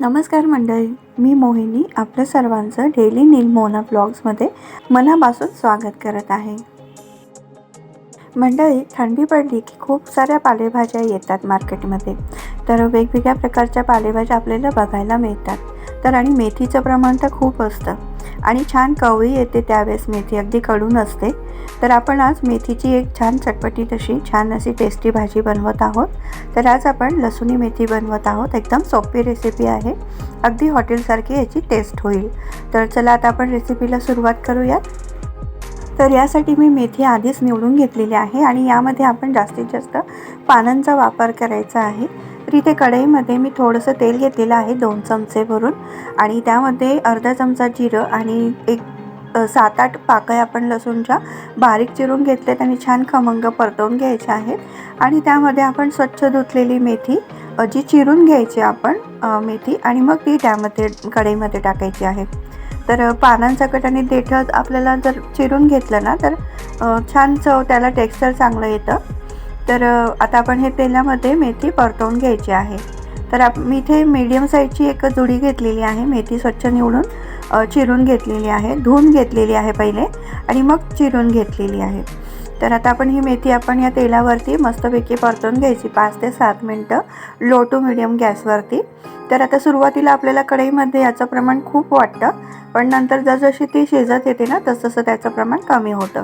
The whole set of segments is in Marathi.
नमस्कार मंडळी मी मोहिनी आपलं सर्वांचं डेली नीलमोना ब्लॉग्समध्ये मनापासून स्वागत करत आहे. मंडळी थंडी पडली की खूप साऱ्या पालेभाज्या येतात मार्केटमध्ये. तर वेगवेगळ्या प्रकारच्या पालेभाज्या आपल्याला बघायला मिळतात. तर आणि मेथीचं प्रमाण तर खूप असतं. आणि छान कवळी येते त्यावेळेस मेथी. अगदी कडून असते. तर आपण आज मेथीची एक छान चटपटी तशी छान अशी टेस्टी भाजी बनवत आहोत. तर आज आपण लसुणी मेथी बनवत आहोत. एकदम सोपी रेसिपी आहे. अगदी हॉटेलसारखी याची टेस्ट होईल. तर चला आता आपण रेसिपीला सुरुवात करूयात. तर यासाठी मी मेथी आधीच निवडून घेतलेली आहे आणि यामध्ये आपण जास्तीत जास्त पानांचा वापर करायचा आहे. तर इथे कढईमध्ये मी थोडंसं तेल घेतलेलं आहे दोन चमचे भरून. आणि त्यामध्ये अर्धा चमचा जिरं आणि एक सात आठ पाकळ्या आपण लसूणच्या बारीक चिरून घेतलेत आणि छान खमंग परतवून घ्यायचे आहेत. आणि त्यामध्ये आपण स्वच्छ धुतलेली मेथी जी चिरून घ्यायची आपण मेथी आणि मग ती त्यामध्ये कढईमध्ये टाकायची आहे. तर पानांसकट पानांचा कट आणि देठं आपल्याला जर चिरून घेतलं ना तर छान चव त्याला टेक्स्चर चांगलं येतं. तर आता आपण हे तेलामध्ये मेथी परतवून घ्यायची आहे. तर आप मी इथे मीडियम साईजची एक जुडी घेतलेली आहे. मेथी स्वच्छ निवडून चिरून घेतलेली आहे. धुवून घेतलेली आहे पहिले आणि मग चिरून घेतलेली आहे. तर आता आपण ही मेथी आपण या तेलावरती मस्तपैकी परतून घ्यायची. पाच ते सात मिनटं. लो टू मिडियम गॅसवरती. तर आता सुरुवातीला आपल्याला कढईमध्ये याचं प्रमाण खूप वाटतं. पण नंतर जसजशी ती शिजत येते ना तसतसं त्याचं प्रमाण कमी होतं.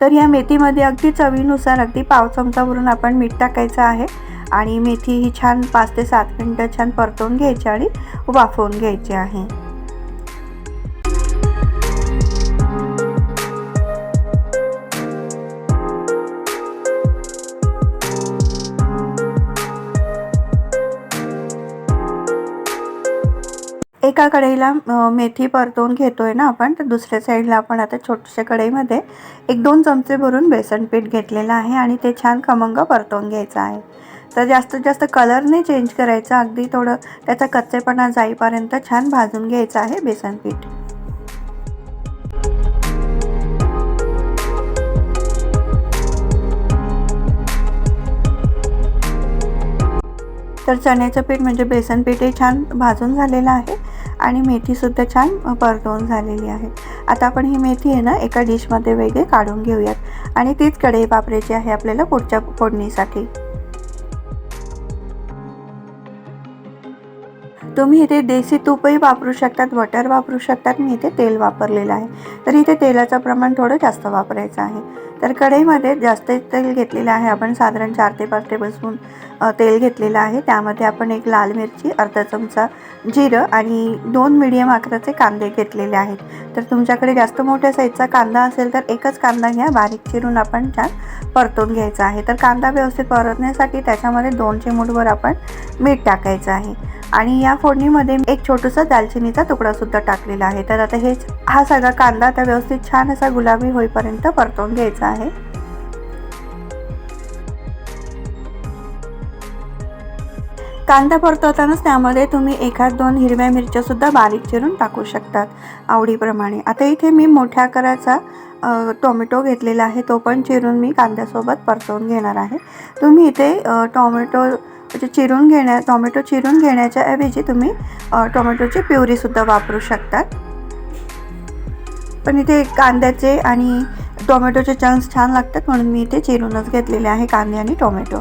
तर या मेथीमध्ये अगदी चवीनुसार अगदी पाव चमचावरून आपण मीठ टाकायचं आहे. आणि मेथी ही छान पाच ते सात मिनटं छान परतवून घ्यायची आणि वाफवून घ्यायची आहे. एका कढईला मेथी परतवून आहे ना आपण तर दुसऱ्या साईडला आपण आता छोट्याशा कढईमध्ये एक दोन चमचे भरून बेसन पीठ घेतलेलं आहे आणि ते छान खमंग परतवून घ्यायचं आहे. तर जास्तीत जास्त कलर नाही चेंज करायचा अगदी थोडं त्याचा कच्चेपणा जाईपर्यंत छान भाजून घ्यायचं आहे बेसन पीठ. तर चण्याचं पीठ म्हणजे बेसन पीठही छान भाजून झालेलं आहे. आणि मेथीसुद्धा छान परतवून झालेली आहे. आता आपण ही मेथी आहे ना एका डिशमध्ये वेगळे काढून घेऊयात. आणि तीच कढई वापरायची आहे आपल्याला पुढच्या फोडणीसाठी. तुम्ही इथे देसी तूपही वापरू शकतात बटर वापरू शकतात. मी इथे तेल वापरलेलं आहे. तर इथे तेलाचं प्रमाण थोडं जास्त वापरायचं आहे. तर कढईमध्ये जास्त तेल घेतलेलं आहे. आपण साधारण चार ते पाच टेबलस्पून तेल घेतलेलं आहे. त्यामध्ये आपण एक लाल मिरची अर्धा चमचा जिरं आणि दोन मिडियम आकाराचे कांदे घेतलेले आहेत. तर तुमच्याकडे जास्त मोठ्या साईजचा कांदा असेल तर एकच कांदा घ्या. बारीक चिरून आपण छान परतून घ्यायचा आहे. तर कांदा व्यवस्थित परतण्यासाठी त्याच्यामध्ये दोन चिमूटभर आपण मीठ टाकायचं आहे. आणि या फोडणीमध्ये एक छोटूसा दालचिनीचा तुकडा सुद्धा टाकलेला आहे. तर आता हे हा सगळा कांदा आता व्यवस्थित छान असा गुलाबी होईपर्यंत परतवून घ्यायचा आहे. कांदा परतवतानाच त्यामध्ये तुम्ही एखाद दोन हिरव्या मिरच्या सुद्धा बारीक चिरून टाकू शकतात आवडीप्रमाणे. आता इथे मी मोठ्या आकाराचा टोमॅटो घेतलेला आहे. तो पण चिरून मी कांद्यासोबत परतवून घेणार आहे. तुम्ही इथे टोमॅटो म्हणजे चिरून घेण्या टोमॅटो चिरून घेण्याच्या ऐवजी तुम्ही टोमॅटोची प्युरीसुद्धा वापरू शकतात. पण इथे कांद्याचे आणि टोमॅटोचे चंक्स छान लागतात म्हणून मी इथे चिरूनच घेतलेले आहे कांदे आणि टोमॅटो.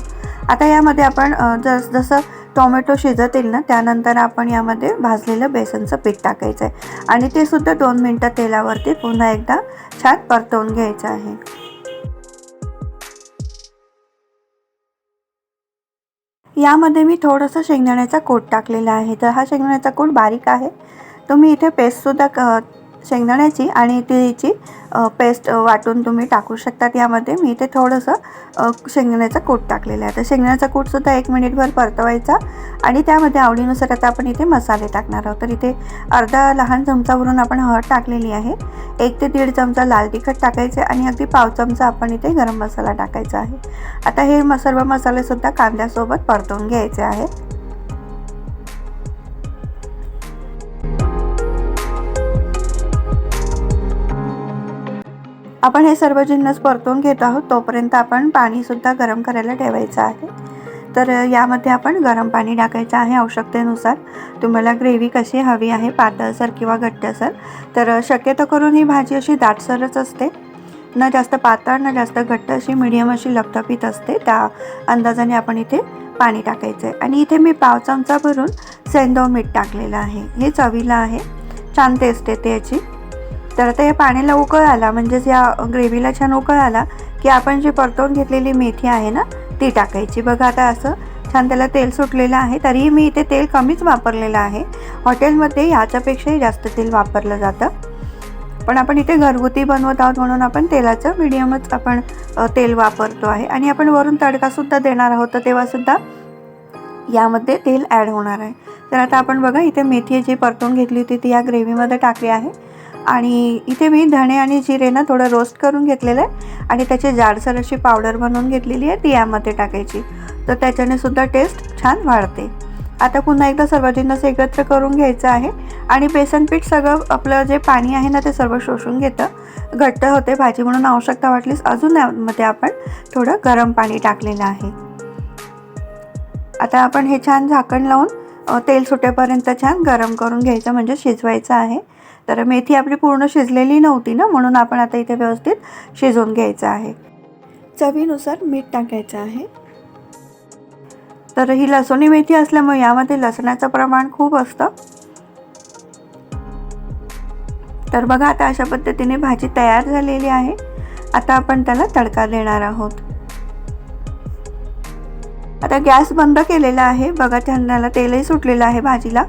आता यामध्ये आपण जस जसं टोमॅटो शिजत येईल ना त्यानंतर आपण यामध्ये भाजलेलं बेसनचं पीठ टाकायचं आहे आणि ते सुद्धा दोन मिनटं तेलावरती पुन्हा एकदा छान परतवून घ्यायचं आहे. यामध्ये मी थोडंसं शेंगदाण्याचा कोट टाकलेला आहे. तर हा शेंगदाण्याचा कोट बारीक आहे. तुम्ही इथे पेस्टसुद्धा क शेंगदाण्याची आणि तिळीची पेस्ट वाटून तुम्ही टाकू शकतात. यामध्ये मी इथे थोडंसं शेंगदाण्याचं शेंगदाण्याचा कूट टाकलेला आहे. तर शेंगदाण्याचा कूटसुद्धा एक मिनिटभर परतवायचा आणि त्यामध्ये आवडीनुसार आता आपण इथे मसाले टाकणार आहोत. तर इथे अर्धा लहान चमचावरून आपण हळद टाकलेली आहे. एक ते दीड चमचा लाल तिखट टाकायचे आणि अगदी पाव चमचा आपण इथे गरम मसाला टाकायचा आहे. आता हे सर्व मसालेसुद्धा कांद्यासोबत परतवून घ्यायचे आहेत आपण हे सर्व जिन्नस परतून घेत आहोत तोपर्यंत आपण पाणीसुद्धा गरम करायला ठेवायचं आहे. तर यामध्ये आपण गरम पाणी टाकायचं आहे आवश्यकतेनुसार. तुम्हाला ग्रेव्ही कशी हवी आहे पातळसर किंवा घट्टसर तर शक्यतो करून ही भाजी अशी दाटसरच असते. न जास्त पातळ न जास्त घट्ट अशी मिडियम अशी लपथपीत असते. त्या अंदाजाने आपण इथे पाणी टाकायचं आहे आणि इथे मी पाव चमचा भरून सेंदव मीठ टाकलेलं आहे. हे चवीला आहे. छान टेस्ट येते याची. तर आता या पाण्याला उकळ आला म्हणजेच या ग्रेव्हीला छान उकळ आला की आपण जी परतवून घेतलेली मेथी आहे ना ती टाकायची. बघा आता असं छान त्याला तेल सुटलेलं आहे तरीही मी इथे तेल कमीच वापरलेलं आहे. हॉटेलमध्ये ह्याच्यापेक्षाही जास्त तेल वापरलं जातं. पण आपण इथे घरगुती बनवत आहोत म्हणून आपण तेलाचं मिडियमच आपण तेल वापरतो आहे. आणि आपण वरून तडकासुद्धा देणार आहोत तर तेव्हासुद्धा यामध्ये तेल ॲड होणार आहे. तर आता आपण बघा इथे मेथी जी परतून घेतली होती ती या ग्रेव्हीमध्ये टाकली आहे. आणि इथे मी धणे आणि जिरे ना थोडं रोस्ट करून घेतलेलं आहे. आणि त्याची जाडसर अशी पावडर बनवून घेतलेली आहे ती यामध्ये टाकायची. तर त्याच्याने सुद्धा टेस्ट छान वाढते. आता पुन्हा एकदा सर्व जिन्नस एकत्र करून घ्यायचं आहे. आणि बेसन पीठ सगळं आपलं जे पाणी आहे ना ते सर्व शोषून घेतं. घट्ट होते भाजी म्हणून आवश्यकता वाटलीस अजून यामध्ये आपण थोडं गरम पाणी टाकलेलं आहे. आता आपण हे छान झाकण लावून तेल सुटेपर्यंत छान गरम करून घ्यायचं म्हणजे शिजवायचं आहे. तर मेथी आपली पूर्ण शिजलेली नव्हती ना म्हणून आपण आता इथे व्यवस्थित शिजवून घ्यायचं आहे. चवीनुसार मीठ टाकायचं आहे. तर ही लसुणी मेथी असल्यामुळे यामध्ये लसणाचं प्रमाण खूप असतं. तर बघा आता अशा पद्धतीने भाजी तयार झालेली आहे. आता आपण त्याला तडका देणार आहोत. आता गॅस बंद केलेला आहे. बघा त्याला तेलही सुटलेलं आहे भाजीला.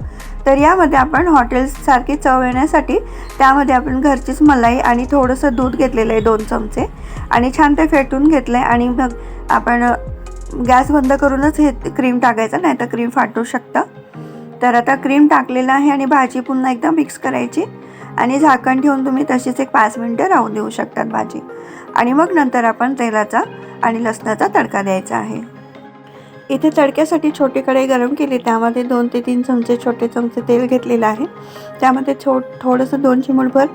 तर यामध्ये आपण हॉटेल्ससारखी चव येण्यासाठी त्यामध्ये आपण घरचीच मलाई आणि थोडंसं दूध घेतलेलं आहे दोन चमचे. आणि छान ते फेटून घेतलं आहे आणि मग आपण गॅस बंद करूनच हे क्रीम टाकायचं नाही तर क्रीम फाटू शकतं. तर आता क्रीम टाकलेलं आहे आणि भाजी पुन्हा एकदा मिक्स करायची. आणि झाकण ठेवून तुम्ही तशीच एक पाच मिनटं राहू देऊ शकतात भाजी. आणि मग नंतर आपण तेलाचा आणि लसणाचा तडका द्यायचा आहे. इथे तडक्यासाठी छोटी कढई गरम केली. त्यामध्ये दोन ते तीन चमचे छोटे चमचे तेल घेतलेलं आहे. त्यामध्ये छो थोडंसं दोन चिमूटभर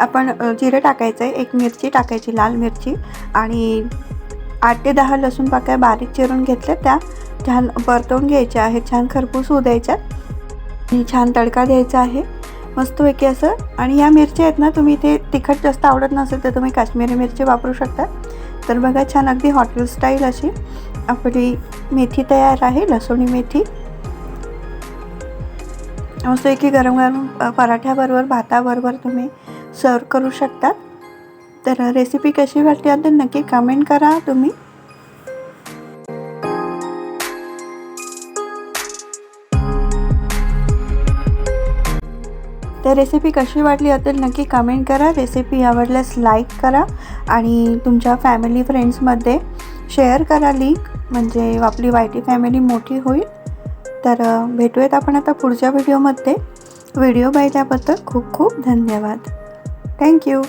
आपण जिरं टाकायचं आहे एक मिरची टाकायची लाल मिरची. आणि आठ ते दहा लसूण पाकळ्या बारीक चिरून घेतल्या. त्या छान परतवून घ्यायच्या आहेत. छान खरपूस होऊ द्यायच्यात आणि छान तडका द्यायचा आहे. मस्तपैकी असं. आणि या मिरच्या आहेत ना तुम्ही ते तिखट जास्त आवडत नसेल तर तुम्ही काश्मीरी मिरची वापरू शकता. तर बघा छान अगदी हॉटेल स्टाईल अशी. आपली मेथी तयार आहे लसुणी मेथी. मस्तपैकी गरम गरम पराठ्याबरोबर भाताबरोबर तुम्ही सर्व करू शकतात. तर रेसिपी कशी वाटली आता नक्की कमेंट करा तुम्ही. तर रेसिपी कशी वाटली असेल नक्की कमेंट करा. रेसिपी आवडल्यास लाईक करा आणि तुमच्या फॅमिली फ्रेंड्समध्ये शेअर करा लिंक म्हणजे आपली वायटी फॅमिली मोठी होईल. तर भेटूयात आपण आता पुढच्या व्हिडिओमध्ये. व्हिडिओ पाहिल्याबद्दल खूप खूप धन्यवाद. थँक्यू